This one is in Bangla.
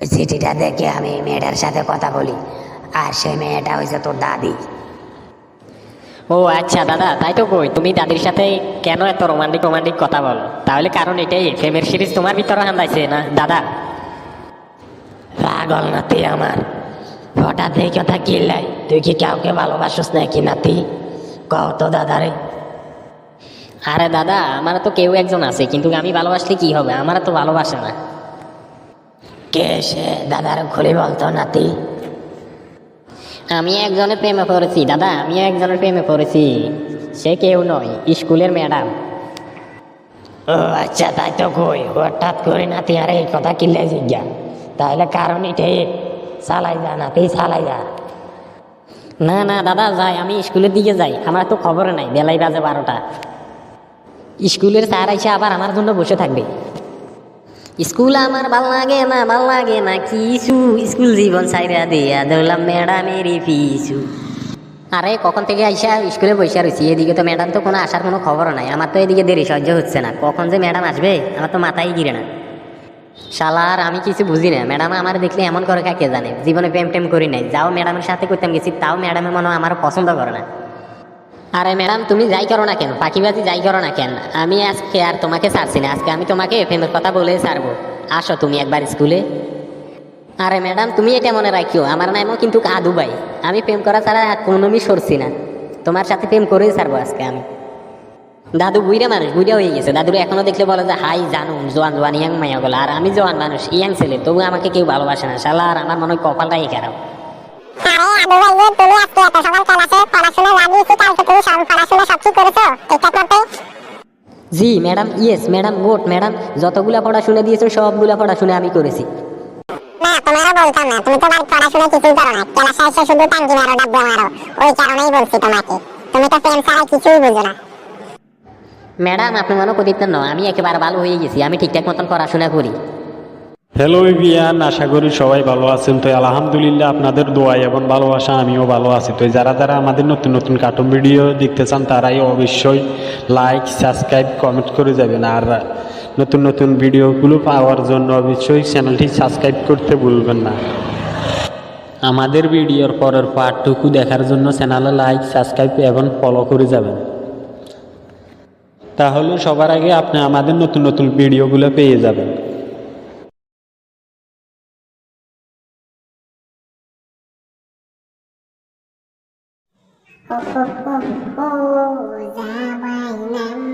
ওই চিঠিটা দেখে আমি মেয়েটার সাথে কথা বলি। আর সেই মেয়েটা হয়েছে তোর দাদি। ও আচ্ছা দাদা তাই তো কই। তুমি দাদির সাথে কেন এত রোমান্টিক রোমান্টিক কথা বলো? তাহলে কারণ এটাই প্রেমের সিরিজ তোমার ভিতরে হান্দাইছে না দাদা? পাগল নাতি আমার। হঠাৎ এই কথা কি লাই? তুই কি কাউকে ভালোবাসিস নাকি নাতি? কও তো দাদা রে। আরে দাদা আমার তো কেউ একজন আছে কিন্তু আমি ভালোবাসলে কি হবে? আমার তো ভালোবাসে না। কে সে? দাদার খুলে বলতো নাতি। আমি একজনের প্রেমে পড়েছি দাদা আমি একজনের প্রেমে পড়েছি। সে কেউ নয় স্কুলের ম্যাডাম। ও আচ্ছা তাই তো কই হঠাৎ করে নাতি আর এই কথা কিনলে জিজ্ঞা। তাহলে কারণ এটাই চালাই যা নাতি চালাই যা। না না দাদা যাই আমি স্কুলের দিকে যাই। আমার তো খবর নাই বেলাই বাজে বারোটা। স্কুলের স্যার এসে আবার আমার জন্য বসে থাকবে। স্কুল আমার ভালো লাগে না, ভালো লাগে না কিছু। স্কুল জীবন সাইরা দিয়া দেখলাম ম্যাডামেরই পিছু। আরে, কখন থেকে আইসা স্কুলে বসে রয়েছি এদিকে তো ম্যাডাম তো কোনো আসার কোনো খবর নাই। আমার তো এদিকে দেরি সহ্য হচ্ছে না। কখন যে ম্যাডাম আসবে, আমার তো মাথায় গিরে না। শালার, আমি কিছু বুঝি না। ম্যাডাম আমার দেখলে এমন করে কাকে জানে? জীবনে প্রেম টেম করি নাই। যাও ম্যাডামের সাথে করতাম গেছি, তাও ম্যাডামের মনে আমার পছন্দ করে না। আরে ম্যাডাম, তুমি যাই করো না কেন? পাখিবাজি যাই করো না কেন? আমি আজকে আর তোমাকে ছাড়ছি না। আজকে আমি তোমাকে প্রেমের কথা বলে ছাড়বো। আসো তুমি একবার স্কুলে। আরে ম্যাডাম, তুমি এটা মনে রাখিও, আমার নামও কিন্তু কাদু ভাই। আমি প্রেম করা ছাড়া কোনোমি সরছি না। তোমার সাথে প্রেম করেই ছাড়বো আজকে আমি। দাদু বুইরা মানুষ বুইরা হয়ে গেছে। দাদুর এখনও দেখলে বলে যে, হাই জানু জোয়ান জোয়ান, ইয়াং মাইয়া গুলো। আর আমি জোয়ান মানুষ, ইয়াং ছেলে, তবু আমাকে কেউ ভালোবাসে না। শালা, আর আমার মনে হয় কপালটাই খারাপ আরে আবু ভাই যে তুমি আজকে এত সকাল ক্লাসে পড়াশোনা লাগিয়েছি কালকে তুমি সব পড়াশোনা সব কি করেছ ঠিকঠাক মতো জি ম্যাডাম ইয়েস ম্যাডাম গোট ম্যাডাম যতগুলা পড়াশোনা দিয়েছেন সবগুলা পড়াশোনা আমি করেছি। না তোমারও বলতাম না তুমি তো বাড়ি পড়াশোনা কিছুই করো না ক্লাসে এসে শুধু টাঙ্কি মারো ডাব্বা মারো ওই কারণেই বলছি তোমাকে। তুমি তো প্রেম ছাড়া কিছুই বুঝো না। ম্যাডাম আপনি মনে করতেন না আমি একেবারে ভালো হয়ে গেছি আমি ঠিকঠাক মতন পড়াশোনা করি। হ্যালো বিয়ান আশা করি সবাই ভালো আছেন। তো আলহামদুলিল্লাহ আপনাদের দোয়াই এবং ভালোবাসা আমিও ভালো আছি। তো যারা যারা আমাদের নতুন নতুন কার্টুন ভিডিও দেখতে চান, তারাই অবশ্যই লাইক সাবস্ক্রাইব কমেন্ট করে যাবেন। আর নতুন নতুন ভিডিওগুলো পাওয়ার জন্য অবশ্যই চ্যানেলটি সাবস্ক্রাইব করতে ভুলবেন না। আমাদের ভিডিওর পরের পার্টটুকু দেখার জন্য চ্যানেলে লাইক সাবস্ক্রাইব এবং ফলো করে যাবেন। তাহলে সবার আগে আপনি আমাদের নতুন নতুন ভিডিওগুলো পেয়ে যাবেন। ô ô ô ô ra bay nam